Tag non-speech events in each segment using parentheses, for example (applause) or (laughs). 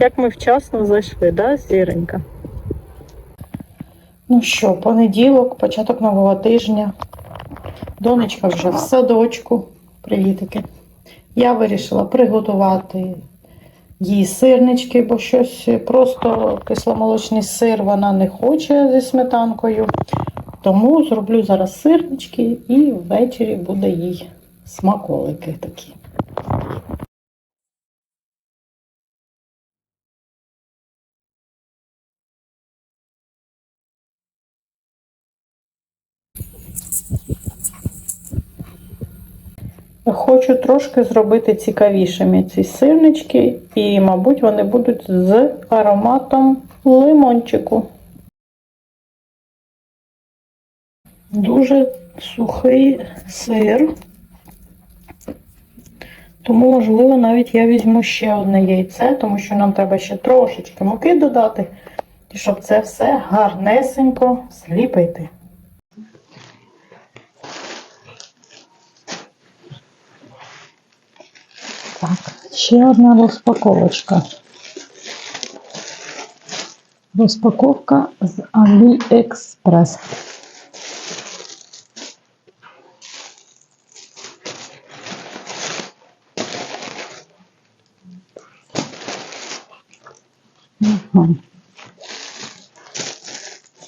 Як ми вчасно зайшли, да, зіронька? Ну що, понеділок, початок нового тижня. Донечка вже в садочку. Привітики. Я вирішила приготувати їй сирнички, бо щось просто кисломолочний сир вона не хоче зі сметанкою. Тому зроблю зараз сирнички і ввечері буде їй смаколики такі. Хочу трошки зробити цікавішими ці сирнички, і, мабуть, вони будуть з ароматом лимончику. Дуже сухий сир. Тому, можливо, навіть я візьму ще одне яйце, тому що нам треба ще трошечки муки додати, і щоб це все гарнесенько зліпити. Ще одна розпаковочка. Розпаковка з AliExpress.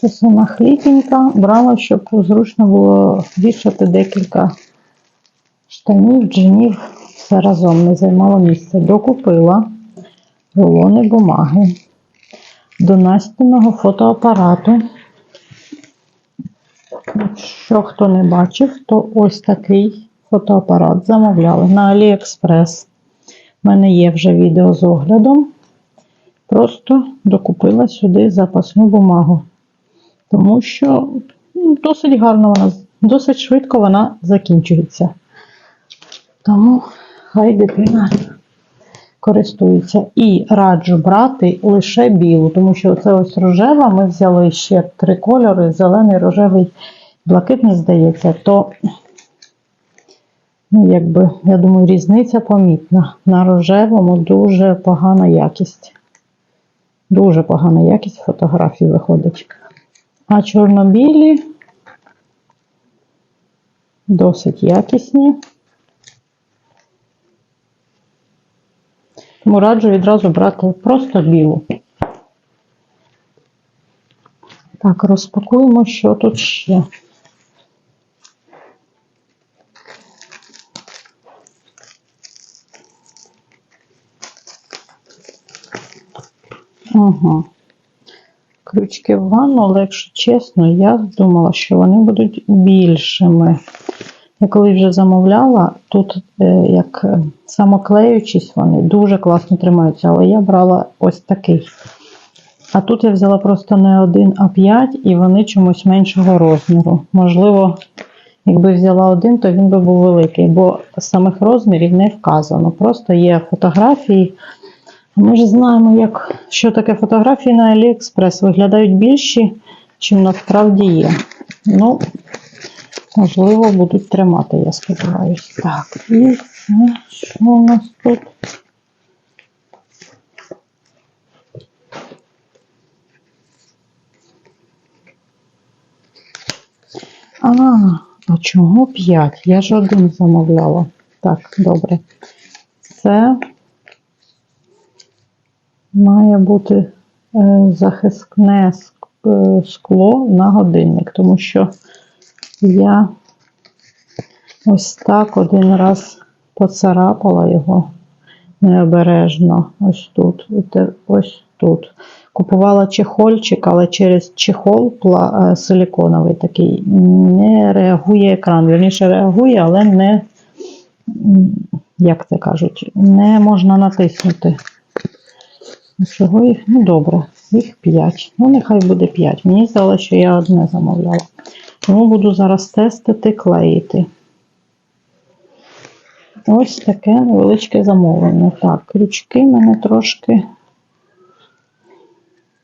Це сама хліпенька брала, щоб зручно було вішати декілька штанів, джинів, все разом не займало місця. Докупила рулони бумаги до Настіного фотоапарату. Якщо хто не бачив, то ось такий фотоапарат замовляли на AliExpress. У мене є вже відео з оглядом. Просто докупила сюди запасну бумагу. Тому що ну, досить гарно вона, досить швидко вона закінчується. Тому хай дитина користується. І раджу брати лише білу, тому що це ось рожева, ми взяли ще три кольори: зелений, рожевий, блакитний, здається, то, ну, якби, я думаю, різниця помітна. На рожевому дуже погана якість. Дуже погана якість фотографій виходить. А чорно-білі досить якісні. Тому раджу відразу брати просто білу. Так, розпакуємо, що тут ще. Ага. Крючки в ванну, але якщо чесно, я думала, що вони будуть більшими. Я коли вже замовляла, тут е, як е, самоклеючись, вони дуже класно тримаються, але я брала ось такий. А тут я взяла просто не один, а п'ять, і вони чомусь меншого розміру. Можливо, якби взяла один, то він би був великий, бо самих розмірів не вказано. Просто є фотографії. Ми ж знаємо, як, що таке фотографії на AliExpress. Виглядають більші, чим насправді є. Ну, можливо, будуть тримати, я сподіваюся. Так, і це, що у нас тут? А, а чого 5? Я ж один замовляла. Так, добре. Це має бути е, захисне е, скло на годинник, тому що я ось так один раз поцарапала його необережно. Ось тут, ось тут. Купувала чехольчик, але через чехол е, силіконовий такий не реагує екран. Вірніше реагує, але не, як це кажуть, не можна натиснути. Чого їх? Ну добре, їх 5. Ну, нехай буде 5. Мені здалося, що я одне замовляла. Тому буду зараз тестити, клеїти. Ось таке невеличке замовлення. Так, крючки мене трошки.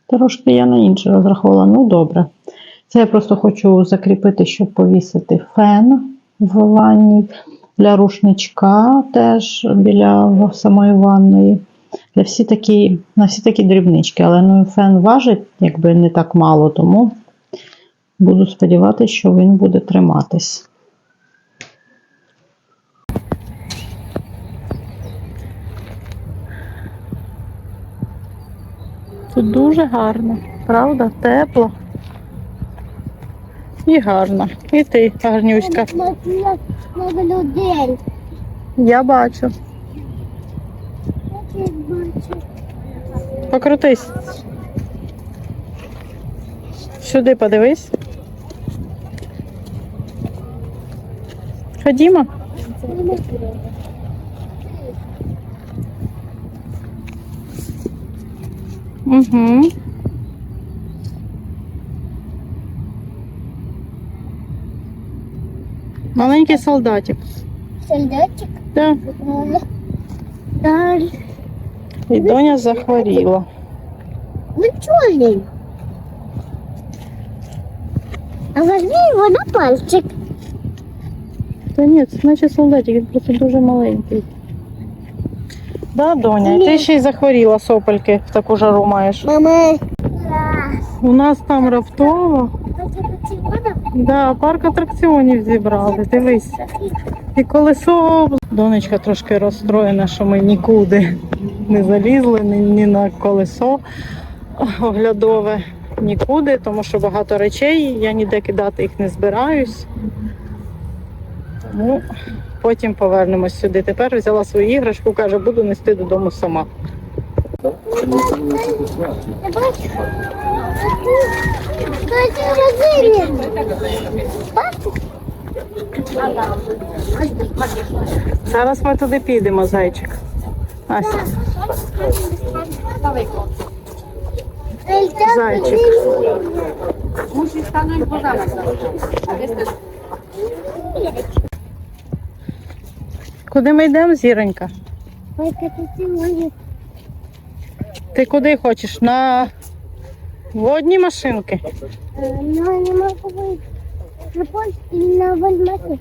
Трошки я на інше розраховувала. Ну, добре. Це я просто хочу закріпити, щоб повісити фен в ванні. Для рушничка теж біля самої ванної. Для всі такі, на всі такі дрібнички, але ну, фен важить якби не так мало, тому буду сподіватися, що він буде триматись. Тут дуже гарно, правда? Тепло. І гарно. І ти, гарнюська. Много людей. Я бачу. Я бачу. Покрутись. Сюди подивись. Ходімо. Угу. Маленький солдатик. Солдатик. Да. Далі. І доня захворіла. Ну чорний. А возьми його на пальчик. Та ні, це наче солдатик, він просто дуже маленький. Да, доня, і ти ще й захворіла сопельки в таку жару маєш. Мама. У нас там раптово. Да, парк атракціонів зібрали. Дивись. І колесо. Донечка трошки розстроєна, що ми нікуди не залізли, ні, ні на колесо оглядове, нікуди, тому що багато речей, я ніде кидати їх не збираюсь. Тому потім повернемось сюди. Тепер взяла свою іграшку, каже, буду нести додому сама. Зараз ми туди підемо, зайчик. Ася. Зайчик. Musi stanąć, bo zaraz. Куди ми йдемо, зіронька? Ти куди хочеш? На водні машинки? Е, Ну, не можу вийти. На польській.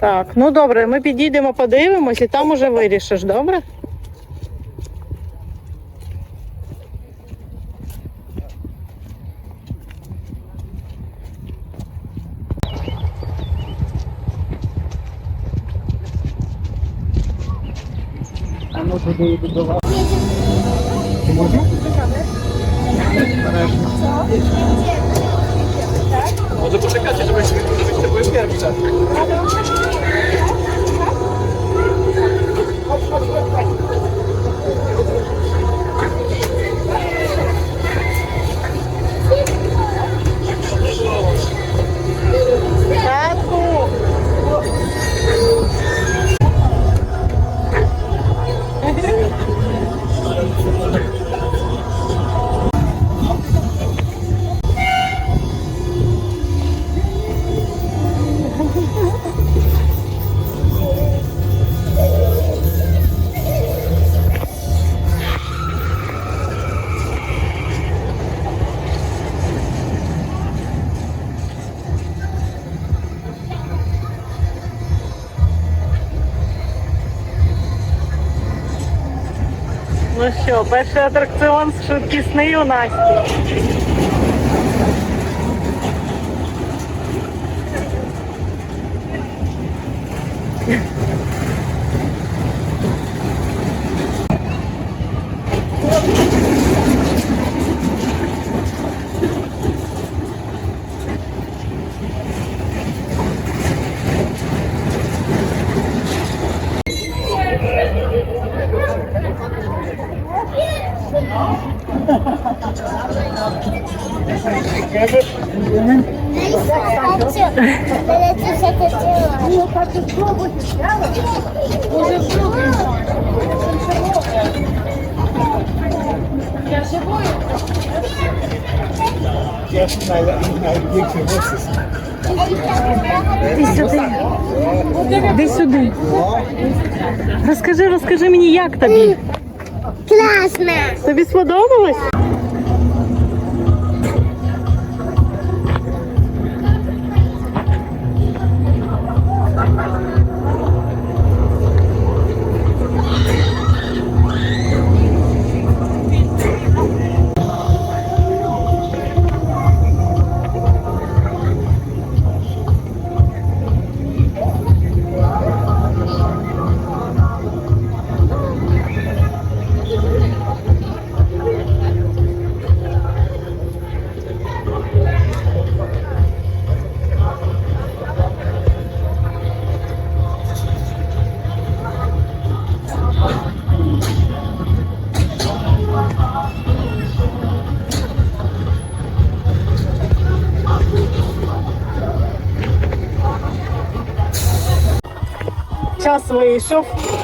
Так, ну добре, ми підійдемо, подивимось і там уже вирішиш, добре? potrzebuje budować. Pomogę? Co? Może poczekacie, żeby się wypowiedzieć, to były pierwsze. Tatu! Перший атракціон швидкісний у Насті. Катя, Іди сюди. Іди сюди. Розкажи, розкажи мені, як тобі? Класно. Тобі сподобалось?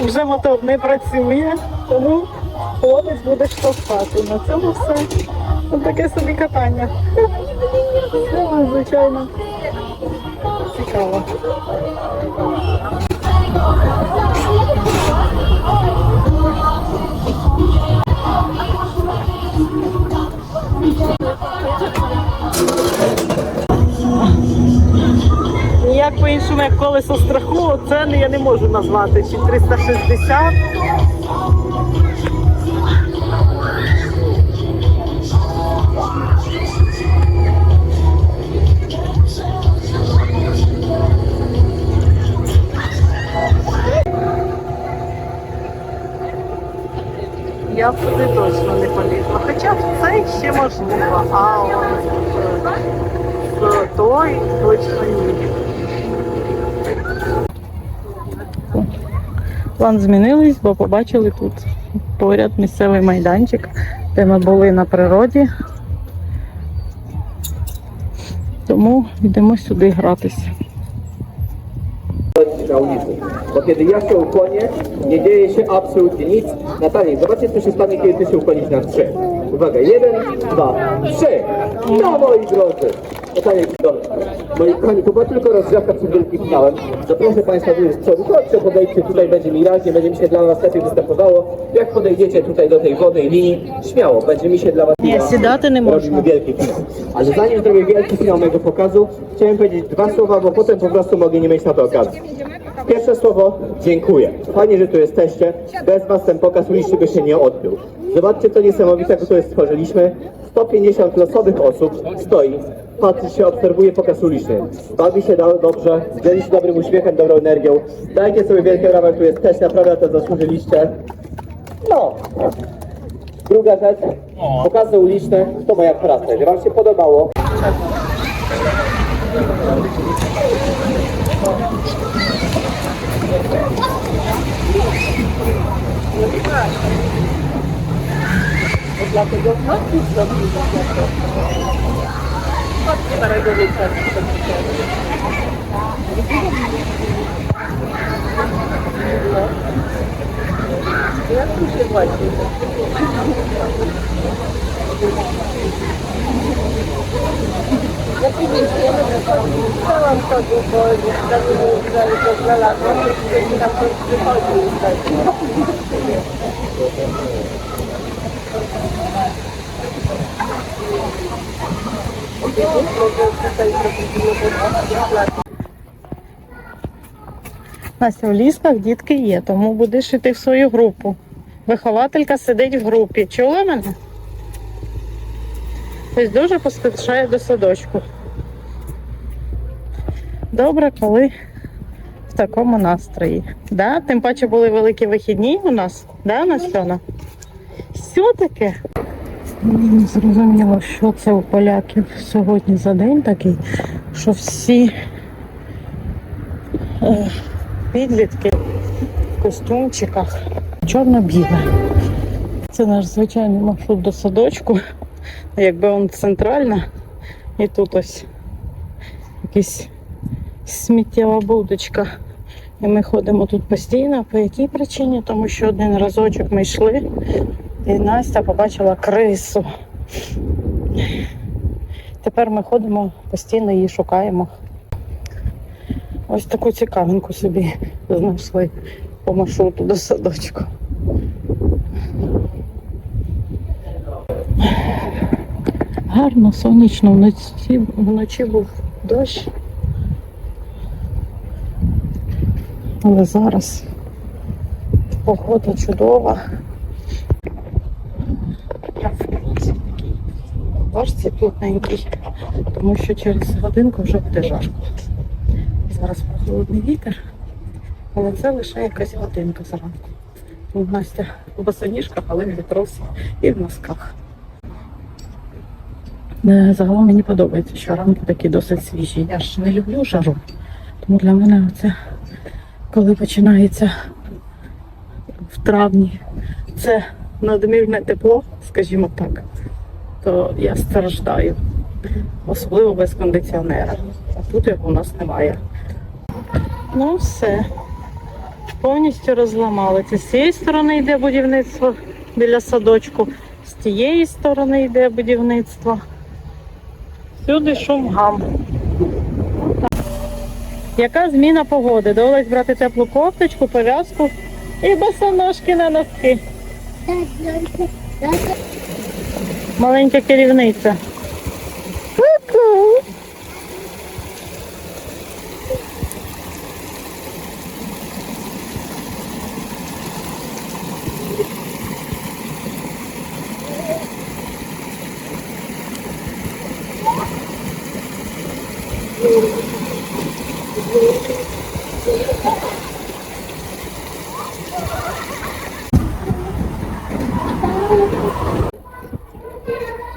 Вже мотор не працює, тому хлопець буде штовхати. На цьому все. Ось таке собі катання. Це, звичайно, цікаво. Ніяк по-іншому, як колесо страху, це я не можу назвати. Чи 360. Я туди точно не полізла. Хоча б цей ще можливо, а от е, той точно ні. План змінились, бо побачили тут поряд місцевий майданчик, де ми були на природі. Тому йдемо сюди гратися. dzieje się absolutnie nic. Natalia, zobaczcie co się stanie, kiedy ty się ukłonisz na trzy. Uwaga, jeden, dwa, trzy. No moi drodzy. Pytanie do Moi kochani, to była tylko rozgrzewka przed wielkim finałem. Zaproszę Państwa tu przodu. Chodźcie, podejdźcie tutaj, będzie mi raźniej, będzie mi się dla Was lepiej występowało. Jak podejdziecie tutaj do tej wody i linii, śmiało, będzie mi się dla Was... Nie, sydate nie można. wielki finał. Ale zanim zrobię wielki finał mojego pokazu, chciałem powiedzieć dwa słowa, bo potem po prostu mogę nie mieć na to okazji. Pierwsze słowo, dziękuję. Fajnie, że tu jesteście. Bez Was ten pokaz uliczny by się nie odbył. Zobaczcie, co niesamowitego tutaj stworzyliśmy. 150 losowych osób stoi, patrzy się, obserwuje pokaz uliczny. Bawi się do- dobrze, dzieli się dobrym uśmiechem, dobrą energią. Dajcie sobie wielkie brawa, tu jesteście, naprawdę to zasłużyliście. No, Druga rzecz, pokazy uliczne to moja praca. Jeżeli Wam się podobało, Dlatego Thank you. Настя, в лісках дітки є, тому будеш йти в свою групу. Вихователька сидить в групі. Чула мене? Тобто дуже поспішає до садочку. Добре, коли в такому настрої. Да? Тим паче були великі вихідні у нас, да, Настяна? Все таке. Мені не зрозуміло, що це у поляків сьогодні за день такий, що всі е, підлітки в костюмчиках чорно-біле. Це наш звичайний маршрут до садочку. Якби він центральна, і тут ось якась сміттєва будочка. І ми ходимо тут постійно. По якій причині? Тому що один разочок ми йшли, і Настя побачила крису. Тепер ми ходимо постійно її шукаємо. Ось таку цікавинку собі знайшли по маршруту до садочку. Гарно, сонячно, вночі, вночі був дощ. Але зараз погода чудова. Я в курці такий бачці плотненький, тому що через годинку вже буде жарко. Зараз прохолодний вітер, але це лише якась годинка зранку. Тому Настя в босоніжках, але в вітросі і в носках. Е, Загалом мені подобається, що ранки такі досить свіжі. Я ж не люблю жару. Тому для мене це, коли починається в травні, це надмірне тепло, скажімо так, то я страждаю. Особливо без кондиціонера. А тут його у нас немає. Ну все. повністю розламали. Це з цієї сторони йде будівництво біля садочку, з тієї сторони йде будівництво. Всюди шум гам. Яка зміна погоди? Довелось брати теплу кофточку, пов'язку і босоножки на носки. Маленька керівниця.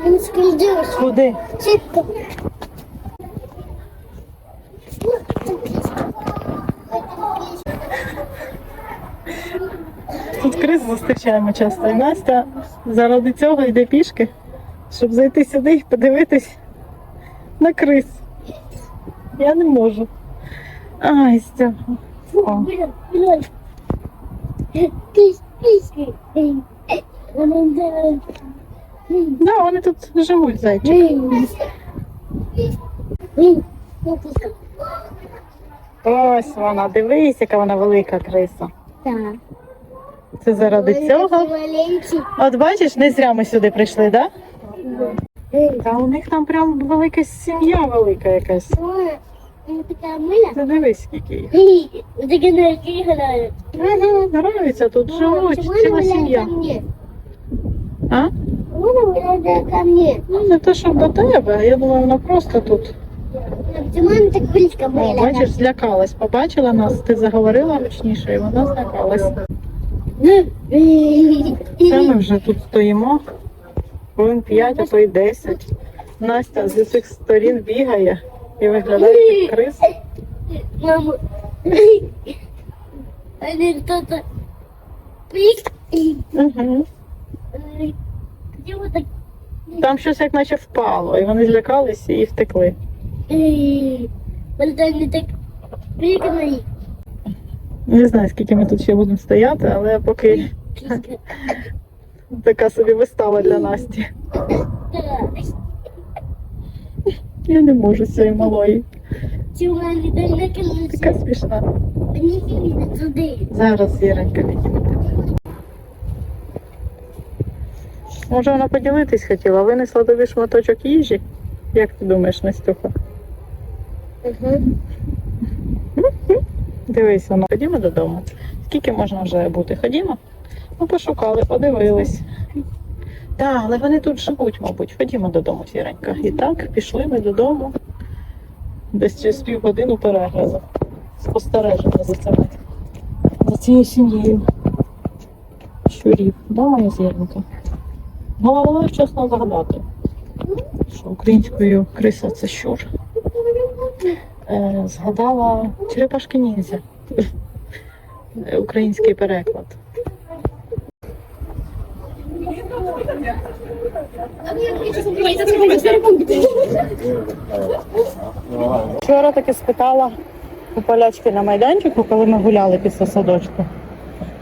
Він скільдиш. Куди? Чітко. Тут криз зустрічаємо часто. І Настя заради цього йде пішки, щоб зайти сюди і подивитись на криз. Я не можу. Ай, Стьопа. О. Да, вони тут живуть, зайчик. Ось вона, дивись, яка вона велика криса. Так. Це заради цього. От бачиш, не зря ми сюди прийшли, так? Да? Та у них там прям велика сім'я велика якась. Ти дивись, скільки їх. Нравиться, тут живуть, ціла сім'я. А? Ну, не те, щоб до тебе, я думаю, вона просто тут. Вона так близько О, виглядає? бачиш, злякалась. Побачила нас, ти заговорила гучніше, і вона злякалась. Це ми вже тут стоїмо. Хвилин 5, а то й 10. Настя з усіх сторін бігає і виглядає як крис. Мама. Они кто-то... Угу. Так? Там щось як наче впало, і вони злякалися і втекли. Вот они так прыгнули. Не знаю, скільки ми тут ще будемо стояти, але поки (laughs) така собі вистава для Насті. Я не можу з цієї малої. Така смішна. Зараз Зіронька відійде. Може вона поділитись хотіла, винесла тобі шматочок їжі? Як ти думаєш, Настюха? Дивись, воно. Ходімо додому. Скільки можна вже бути? Ходімо? Ну, пошукали, подивились. Так, але вони тут живуть, мабуть. Ходімо додому, Сіренька. І так, пішли ми додому. Десь через півгодину перегляду. Спостереження за цими. За цією сім'єю. Щурів. Да, моя зіренька? Головне вчасно згадати, що українською криса це щур. Е, згадала черепашки ніндзя. (laughs) Український переклад. Вчора таки спитала у полячки на майданчику, коли ми гуляли після садочку,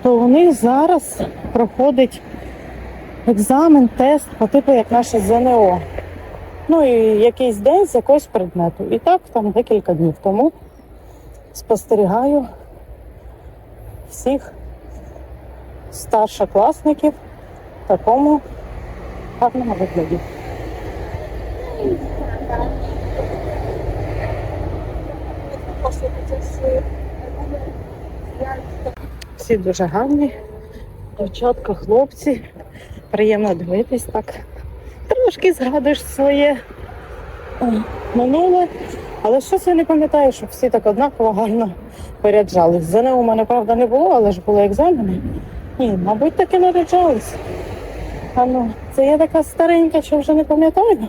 то у них зараз проходить екзамен, тест по типу як наше ЗНО. Ну і якийсь день з якогось предмету. І так там декілька днів тому спостерігаю всіх старшокласників в такому гарному вигляді. Всі дуже гарні. Дівчатка, хлопці. Приємно дивитись так. Трошки згадуєш своє минуле, але щось я не пам'ятаю, щоб всі так однаково гарно поряджались. За у мене, правда, не було, але ж були екзамени. Ні, мабуть, таки наряджались. А ну, це я така старенька, що вже не пам'ятаю.